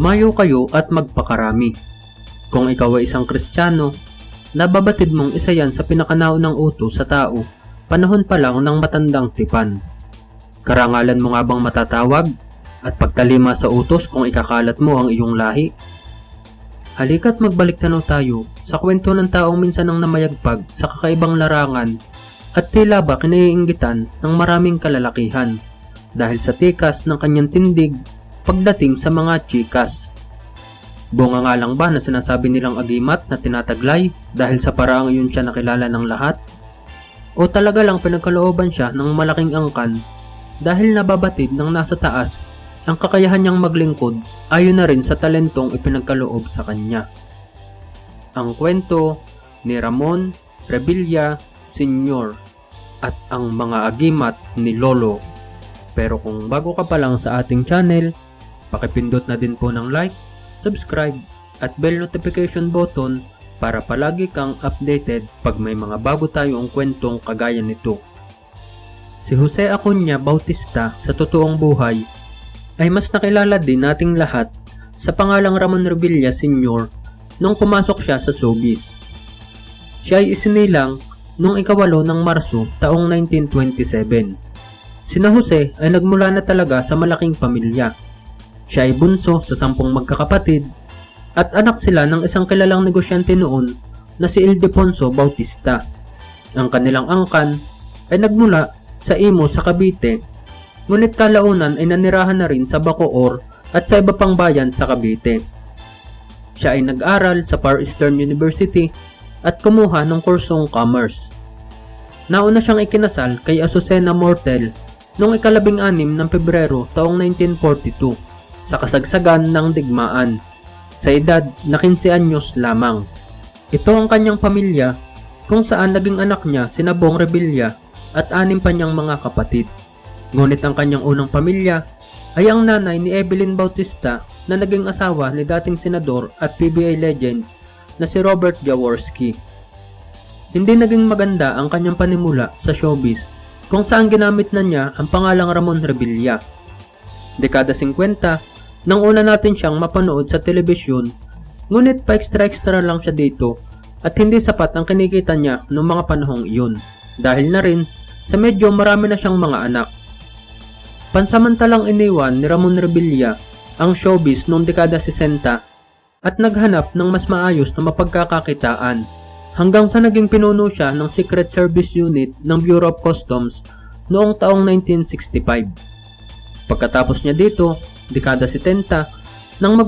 Umayo kayo at magpakarami. Kung ikaw ay isang kristyano, nababatid mong isa yan sa pinakanaunang utos sa tao, panahon pa lang ng matandang tipan. Karangalan mo nga bang matatawag at pagtalima sa utos kung ikakalat mo ang iyong lahi? Halika't magbalik tanaw tayo sa kwento ng taong minsan ang namayagpag sa kakaibang larangan at tila ba kinaiinggitan ng maraming kalalakihan dahil sa tikas ng kanyang tindig pagdating sa mga chikas. Bunga nga lang ba na sinasabi nilang agimat na tinataglay dahil sa paraang yun siya nakilala ng lahat? O talaga lang pinagkalooban siya ng malaking angkan dahil nababatid ng nasa taas ang kakayahan niyang maglingkod ayon na rin sa talentong ipinagkaloob sa kanya. Ang kwento ni Ramon Revilla Sr. at ang mga agimat ni Lolo. Pero kung bago ka pa lang sa ating channel, pakipindot na din po ng like, subscribe at bell notification button para palagi kang updated pag may mga bago tayong kwentong kagaya nito. Si Jose Acuña Bautista sa totoong buhay ay mas nakilala din nating lahat sa pangalang Ramon Revilla Sr. nung pumasok siya sa showbiz. Siya ay isinilang noong ikawalo ng Marso taong 1927. Sina Jose ay nagmula na talaga sa malaking pamilya. Siya ay bunso sa sampung magkakapatid at anak sila ng isang kilalang negosyante noon na si Ildefonso Bautista. Ang kanilang angkan ay nagmula sa Imo sa Cavite, ngunit kalaunan ay nanirahan na rin sa Bacoor at sa iba pang bayan sa Cavite. Siya ay nag-aral sa Far Eastern University at kumuha ng kursong commerce. Nauna siyang ikinasal kay Azucena Mortel noong ikalabing anim ng Pebrero taong 1942 sa kasagsagan ng digmaan sa edad na 15 anyos lamang. Ito ang kanyang pamilya kung saan naging anak niya si Nabong Revilla at anim pa niyang mga kapatid. Ngunit ang kanyang unang pamilya ay ang nanay ni Evelyn Bautista na naging asawa ni dating senador at PBA legends na si Robert Jaworski. Hindi naging maganda ang kanyang panimula sa showbiz kung saan ginamit na niya ang pangalang Ramon Revilla. Dekada 50, nang una natin siyang mapanood sa telebisyon, ngunit pa extra-extra lang siya dito at hindi sapat ang kinikita niya noong mga panahong iyon dahil na rin sa medyo marami na siyang mga anak. Pansamantalang iniwan ni Ramon Revilla ang showbiz noong dekada 60 at naghanap ng mas maayos na mapagkakakitaan hanggang sa naging pinuno siya ng Secret Service Unit ng Bureau of Customs noong taong 1965. Pagkatapos niya dito, dekada 70, nang mag